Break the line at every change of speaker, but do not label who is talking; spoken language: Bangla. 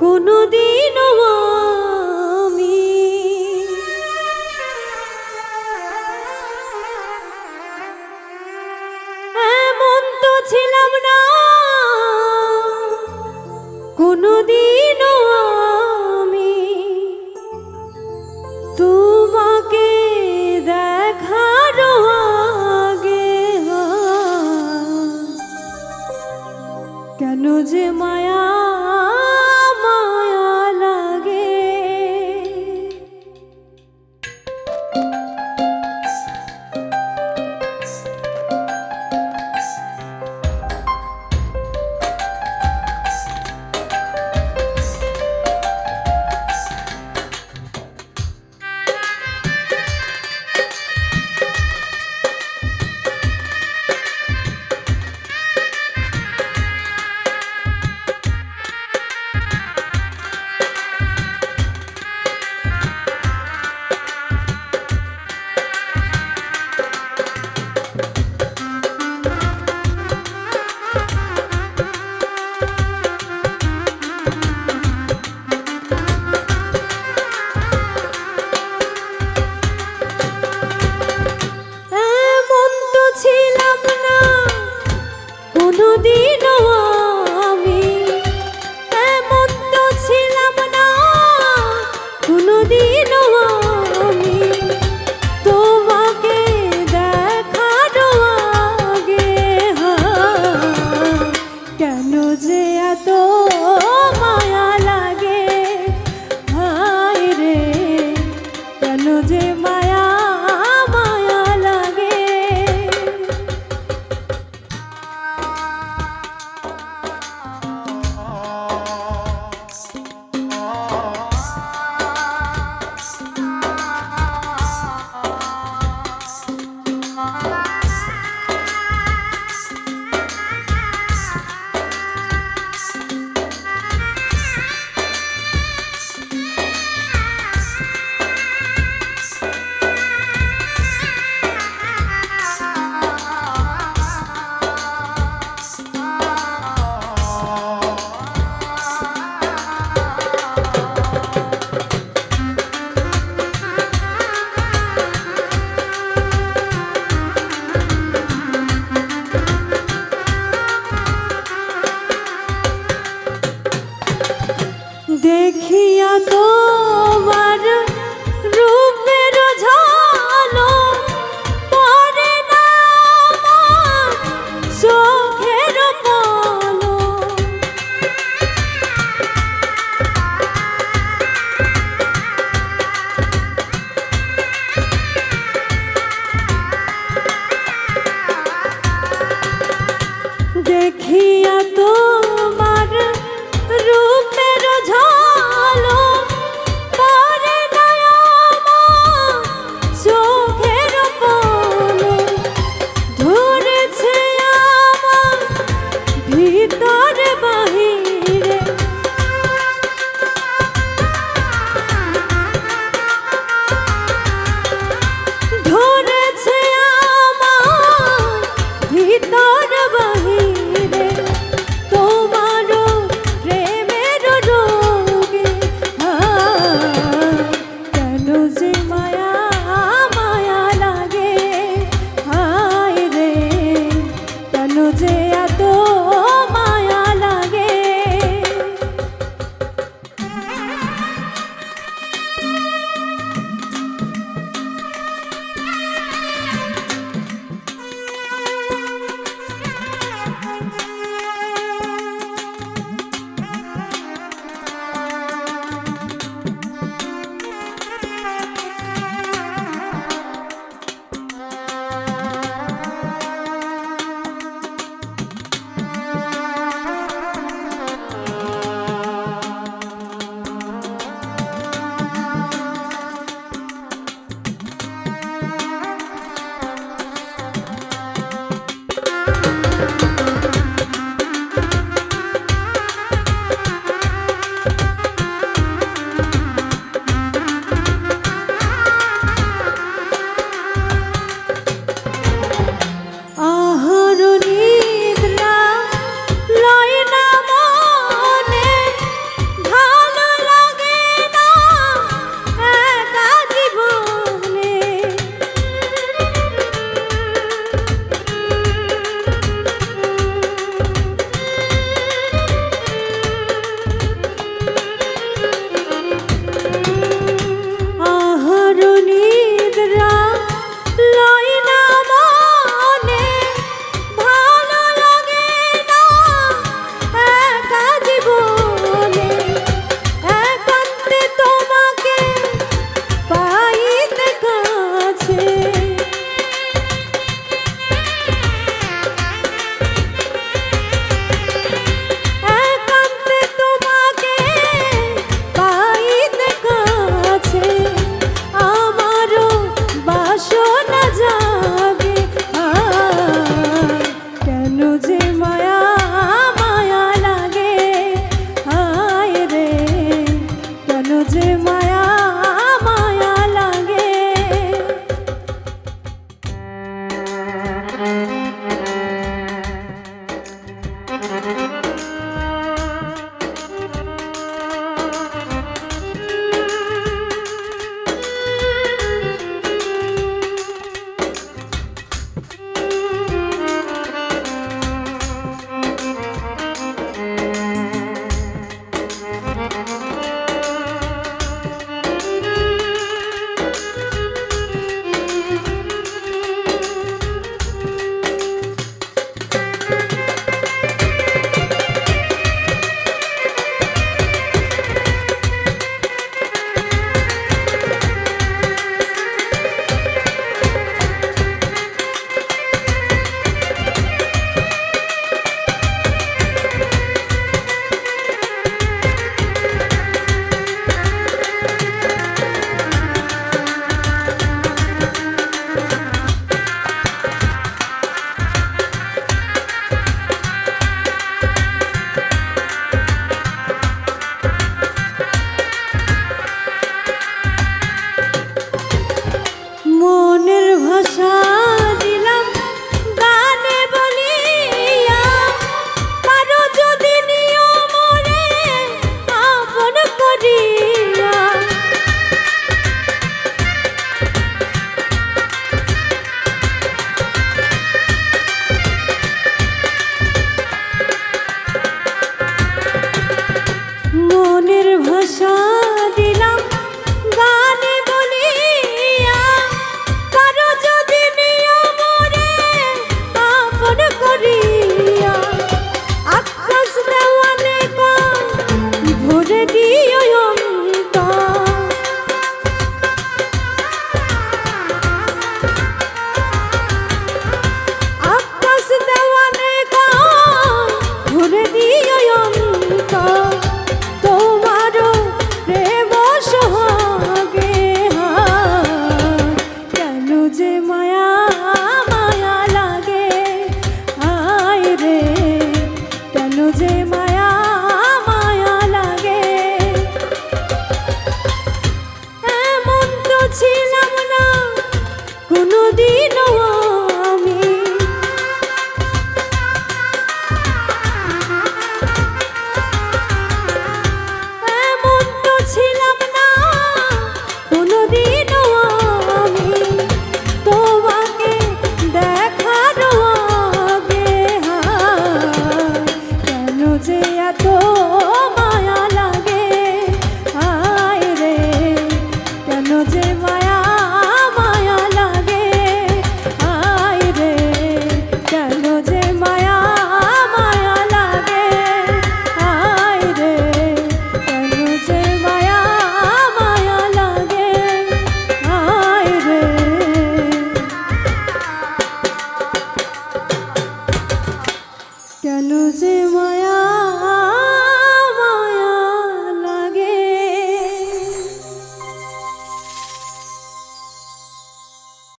কোনোদিনও আমি এমন তো ছিলাম না। কোনোদিনও আমি তোমাকে দেখার আগে কেন যে মায়া কোনোদিনও আমি এমন তো ছিলাম না কোনোদিনও আমি তোমাকে দেখার আগে কেন যে এত মায়া